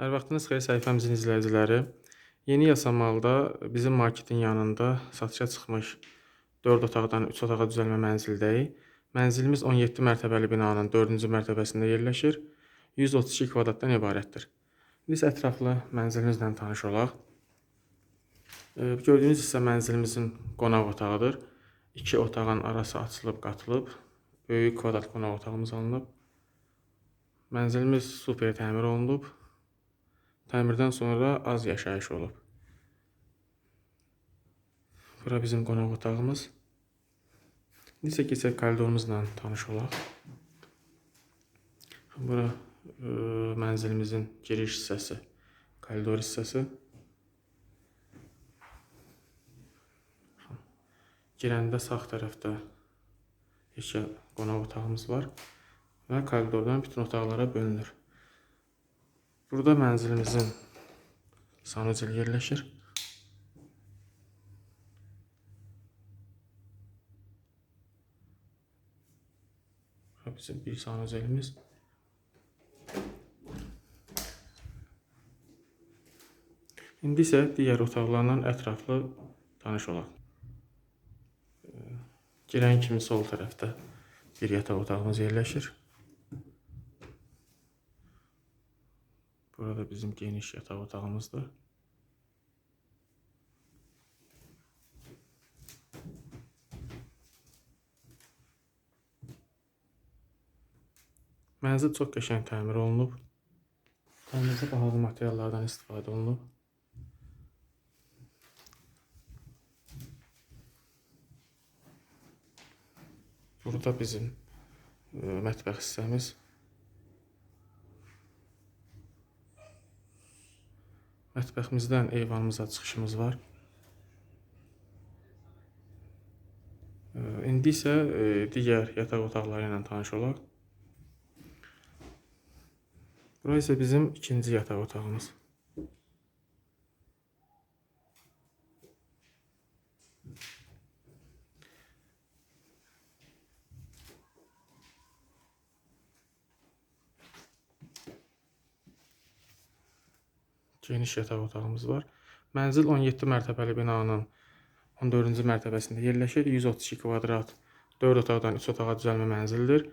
Hər vaxtınız xeyir səhifəmizin izləyiciləri. Yeni Yasamalda bizim marketin yanında satışa çıxmış 4 otaqdan 3 otağa düzəlmə mənzildəyik. Mənzilimiz 17 mərtəbəli binanın 4-cü mərtəbəsində yerləşir. 132 kvadratdan ibarətdir. İndi isə ətraflı mənzilimizlə tanış olaq. E, Gördüyünüz hissə mənzilimizin qonaq otağıdır. İki otağın arası açılıb qatılıb. Böyük kvadrat qonaq otağımız alınıb. Mənzilimiz super təmir olunub. Təmirdən sonra az yaşayış olub. Bura bizim qonaq otağımız. İsə keçək koridorumuzla tanış olaq. Bura e, mənzilimizin giriş hissəsi, koridor hissəsi. Girəndə sağ tərəfdə yekə qonaq otağımız var və koridordan bütün otaqlara bölünür. Burada mənzilimizin sanucel yerləşir. Bizim bir sanucelimiz. İndi isə digər otaqlarla ətraflı tanış olaq. Girən kimi sol tərəfdə bir yataq otağımız yerləşir. Burada bizim geniş yataq otağımızdır. Mənzil çox qəşəng təmir olunub. Təmirdə bahalı materiallardan istifadə olunub. Burada bizim e, mətbəx hissəmiz. Mətbəximizdən eyvanımıza çıxışımız var. İndi isə digər yataq otaqları ilə tanış olaq. Bura isə bizim ikinci yataq otağımız. Geniş yataq otağımız var. Mənzil 17 mərtəbəli binanın 14-cü mərtəbəsində yerləşir. 132 kvadrat 4 otaqdan 3 otağa düzəlmə mənzildir.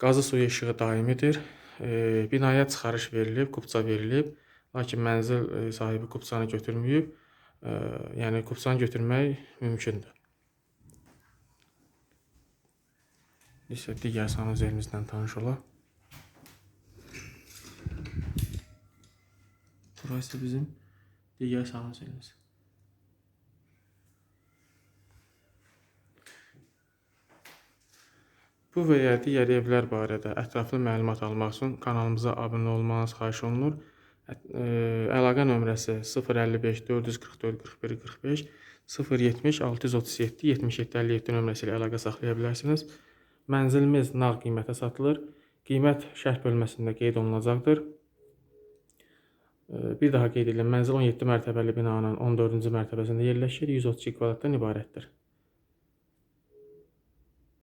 Qazı suyu işığı daimidir. E, binaya çıxarış verilib, kupça verilib. Lakin mənzil e, sahibi kupçanı götürməyib. E, yəni kupçanı götürmək mümkündür. İsə digər sanuzelimizlə tanış olaq. Burası bizim digər sanuzelimiz. Bu və ya digər evlər barədə ətraflı məlumat almaq üçün kanalımıza abunə olmanız xahiş olunur. E, Əlaqə nömrəsi 055 444 41 45 070 637 77 57 nömrəsi ilə əlaqə saxlaya bilərsiniz. Mənzilimiz nağd qiymətə satılır. Qiymət şərh bölməsində qeyd olunacaqdır. Bir daha qeyd edirəm, mənzil 17 mərtəbəli binanın 14-cü mərtəbəsində yerləşir, 132 kvadratdan ibarətdir.